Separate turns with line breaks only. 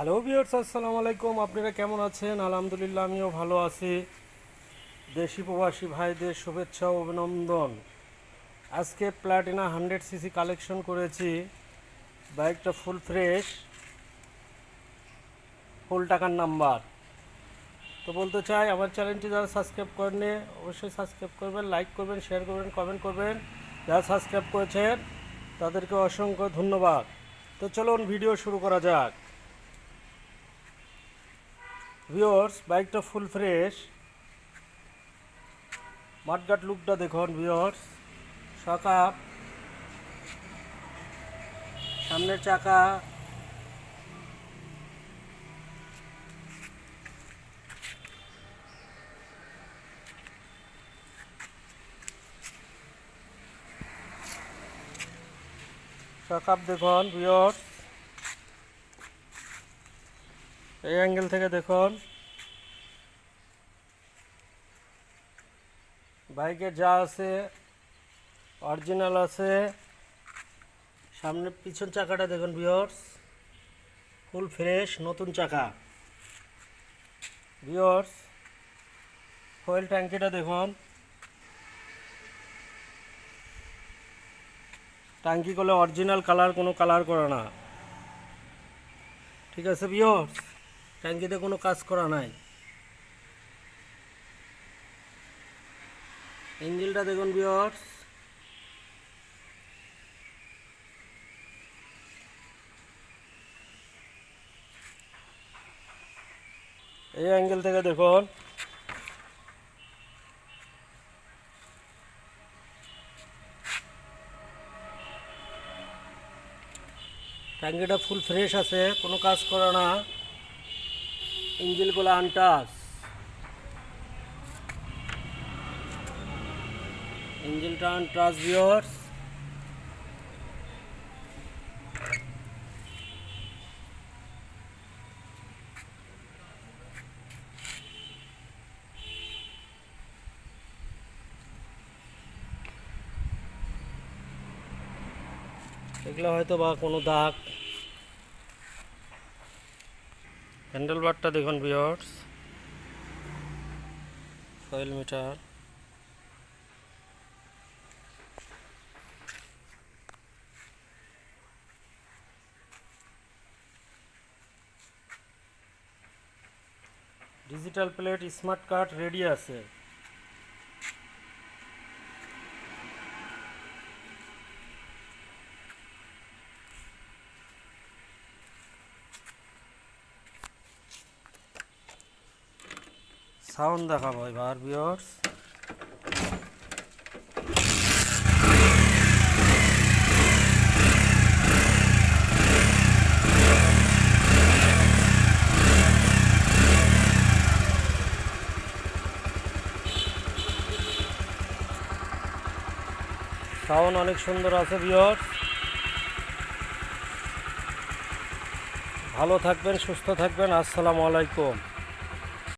Hello বিয়ার্স আসসালামু আলাইকুম। আপনারা কেমন আছেন? আলহামদুলিল্লাহ, আমিও ভালো আছি। দেশি প্রবাসী ভাইদের শুভেচ্ছা ও অভিনন্দন। আজকে প্লাটিনা হান্ড্রেড সিসি কালেকশন করেছি। বাইকটা ফুল ফ্রেশ ফুল টাকার নাম্বার তো বলতে চাই, আমার চ্যানেলটি যারা সাবস্ক্রাইব করেননি, অবশ্যই সাবস্ক্রাইব করবেন লাইক করবেন শেয়ার করবেন কমেন্ট করবেন। যারা সাবস্ক্রাইব করেছেন, তাদেরকে অসংখ্য ধন্যবাদ। তো চলুন ভিডিও শুরু করা যাক। ভিওর্স বাইকটা ফুল ফ্রেশ মাঠঘাট লুকটা দেখুন ভিওর্স সকাপ সামনের চাকা। সকাপ দেখুন ভিওর্স এই অ্যাঙ্গেল থেকে দেখুন। বাইকের যা আছে অরিজিনাল আছে। সামনে পিছন চাকাটা দেখুন বিয়র্স ফুল ফ্রেশ নতুন চাকা। বিয়র্স ফয়েল ট্যাঙ্কিটা দেখুন। ট্যাঙ্কি করলে অরিজিনাল কালার কোনো কালার করে না। ঠিক আছে বিয়র্স ট্যাঙ্কিতে কোনো কাজ করা নাই। ইঞ্জিনটা দেখুন বিয়র্স এই অ্যাঙ্গেল থেকে দেখুন। ট্যাঙ্কিটা ফুল ফ্রেশ আছে, কোনো কাজ করা না। ইঞ্জিনগুলো আনটাস ইঞ্জিনটা আনটাস বিয়ার্স এগুলো হয়তো বা কোনো দাগ হ্যান্ডেল বারটা দেখুন বিয়ার্স foil meter. Digital plate smart card ready আছে। সাউন্ড দেখাবো এবার বিয়ার্স সাউন্ড অনেক সুন্দর আছে বিয়ার্স ভালো থাকবেন, সুস্থ থাকবেন। আসসালামু আলাইকুম।